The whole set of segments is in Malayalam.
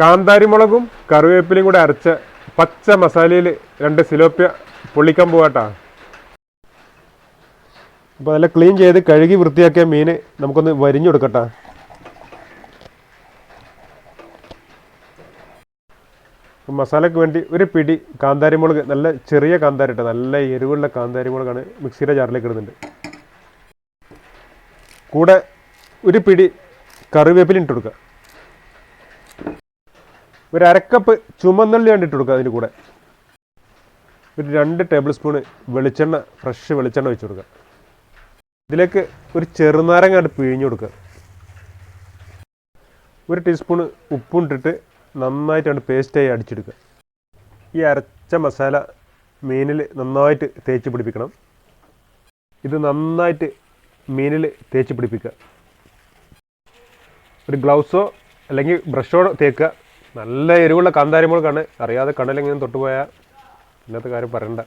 കാന്താരി മുളകും കറിവേപ്പിലയും കൂടെ അരച്ച പച്ച മസാലയിൽ രണ്ട് സിലോപ്പ്യ പൊള്ളിക്കാൻ പോകട്ടാ അപ്പോൾ നല്ല ക്ലീൻ ചെയ്ത് കഴുകി വൃത്തിയാക്കിയ മീൻ നമുക്കൊന്ന് വരിഞ്ഞു മസാലയ്ക്ക് വേണ്ടി ഒരു പിടി കാന്താരിമുളക് നല്ല ചെറിയ കാന്താരി നല്ല എരിവുള്ള കാന്താരി മുളകാണ് മിക്സിയുടെ ജാറിലേക്ക് ഇടുന്നുണ്ട്. കൂടെ ഒരു പിടി കറിവേപ്പില കൊടുക്കുക ഒരു അരക്കപ്പ് ചുമന്നുള്ളി കണ്ടിട്ട് കൊടുക്കുക അതിന്റെ കൂടെ. ഒരു രണ്ട് ടേബിൾ സ്പൂണ് വെളിച്ചെണ്ണ ഫ്രഷ് വെളിച്ചെണ്ണ വെച്ച് കൊടുക്കുക ഇതിലേക്ക് ഒരു ചെറുനാരങ്ങ കണ്ട് പിഴിഞ്ഞു കൊടുക്കുക ഒരു ടീസ്പൂണ് ഉപ്പും ഇട്ടിട്ട് നന്നായിട്ടാണ് പേസ്റ്റായി അടിച്ചെടുക്കുക ഈ അരച്ച മസാല മീനിൽ നന്നായിട്ട് തേച്ച് പിടിപ്പിക്കണം. ഇത് നന്നായിട്ട് മീനിൽ തേച്ച് പിടിപ്പിക്കുക. ഒരു ഗ്ലൗസോ അല്ലെങ്കിൽ ബ്രഷോ തേക്കുക. നല്ല എരിവുള്ള കാന്താരി മുളകാണ്. അറിയാതെ കടലെങ്ങനെ തൊട്ടുപോയാൽ ഇന്നത്തെ കാര്യം പറയണ്ട.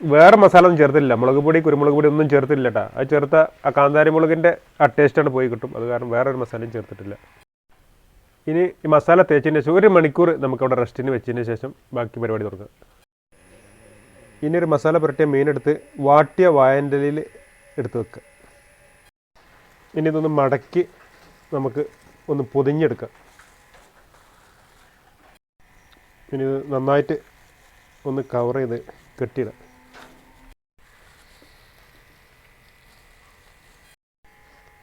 വേറെ മസാല ഒന്നും ചേർത്തില്ല മുളക് പൊടി കുരുമുളക് പൊടി ഒന്നും ചേർത്തില്ല കേട്ടോ അത് ചേർത്ത ആ കാന്താരി മുളകിന്റെ ആ ടേസ്റ്റാണ് പോയി കിട്ടും. അത് കാരണം വേറെ ഒരു മസാലയും ചേർത്തിട്ടില്ല. ഇനി ഈ മസാല തേച്ചതിന് ശേഷം ഒരു മണിക്കൂർ നമുക്കവിടെ റെസ്റ്റിന് വെച്ചതിന് ശേഷം ബാക്കി പരിപാടി തുടങ്ങാം. ഇനി ഒരു മസാല പുരട്ടിയ മീനെടുത്ത് വാട്ടിയ വായന്റലിൽ എടുത്ത് വെക്കുക ഇനി ഇതൊന്ന് മടക്കി നമുക്ക് ഒന്ന് പൊതിഞ്ഞെടുക്കുക പിന്നെ ഇത് നന്നായിട്ട് ഒന്ന് കവർ ചെയ്ത് കെട്ടിയിടാം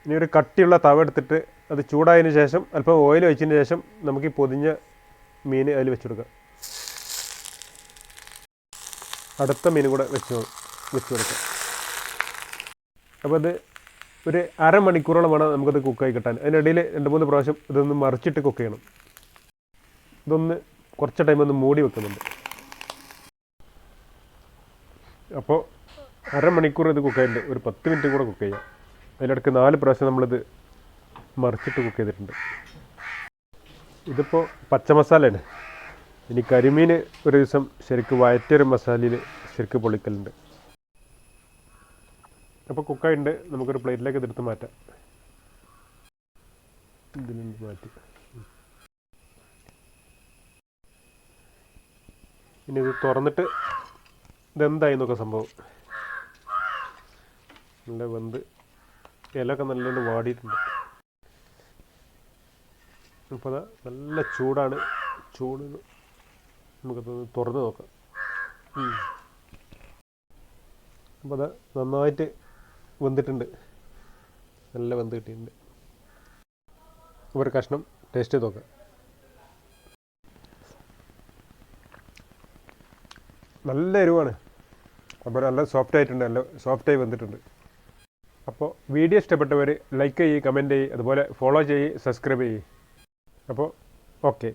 ഇനി ഒരു കട്ടിയുള്ള തവ എടുത്തിട്ട് അത് ചൂടായതിന് ശേഷം അല്പം ഓയിൽ വെച്ചതിന് ശേഷം നമുക്ക് ഈ പൊതിഞ്ഞ മീൻ അതിൽ വെച്ചെടുക്കാം അടുത്ത മീൻ കൂടെ വെച്ച് വെച്ച് കൊടുക്കാം. അപ്പോൾ അത് ഒരു അരമണിക്കൂറോളം വേണം നമുക്കത് കുക്കായി കിട്ടാൻ. അതിനിടയിൽ രണ്ട് മൂന്ന് പ്രാവശ്യം ഇതൊന്ന് മറിച്ചിട്ട് കുക്ക് ചെയ്യണം. ഇതൊന്ന് കുറച്ച് ടൈം ഒന്ന് മൂടി വെക്കുന്നുണ്ട്. അപ്പോൾ അരമണിക്കൂർ ഇത് കുക്ക് ചെയ്യുന്നുണ്ട് ഒരു പത്ത് മിനിറ്റ് കൂടെ കുക്ക് ചെയ്യാം. അതിനിടയ്ക്ക് നാല് പ്രാവശ്യം നമ്മളിത് മറിച്ചിട്ട് കുക്ക് ചെയ്തിട്ടുണ്ട്. ഇതിപ്പോൾ പച്ചമസാലയാണ് ഇനി കരിമീൻ ഒരു ദിവസം ശരിക്ക് വയറ്റിയൊരു മസാലയിൽ ശരിക്ക് പൊളിക്കലുണ്ട്. അപ്പോൾ കുക്കായിട്ടുണ്ട് നമുക്കൊരു പ്ലേറ്റിലേക്ക് ഇതെടുത്ത് മാറ്റാം. ഇതിൽ മാറ്റി. ഇനി ഇത് തുറന്നിട്ട് ഇതെന്തായി നോക്കാം സംഭവം. നല്ല വെന്ത്. ഇലയൊക്കെ നല്ലോണം വാടിയിട്ടുണ്ട്. അപ്പോൾ അതാ നല്ല ചൂടാണ്. ചൂട് നമുക്കത് തുറന്ന് നോക്കാം. അപ്പോൾ അതാ നന്നായിട്ട് വെന്തിട്ടുണ്ട്. നല്ല വെന്ത് കിട്ടിയിട്ടുണ്ട്. ഒരു കഷ്ണം ടേസ്റ്റ് ചെയ്ത് നോക്കാം. നല്ല എരിവാണ്. അപ്പോൾ നല്ല സോഫ്റ്റ് ആയിട്ടുണ്ട്. നല്ല സോഫ്റ്റായി വന്നിട്ടുണ്ട് അപ്പോൾ വീഡിയോ ഇഷ്ടപ്പെട്ടവർ ലൈക്ക് ചെയ്യ് കമന്റ് ചെയ്യ് അതുപോലെ ഫോളോ ചെയ്യ് സബ്സ്ക്രൈബ് ചെയ്യ്. അപ്പോൾ ഓക്കെ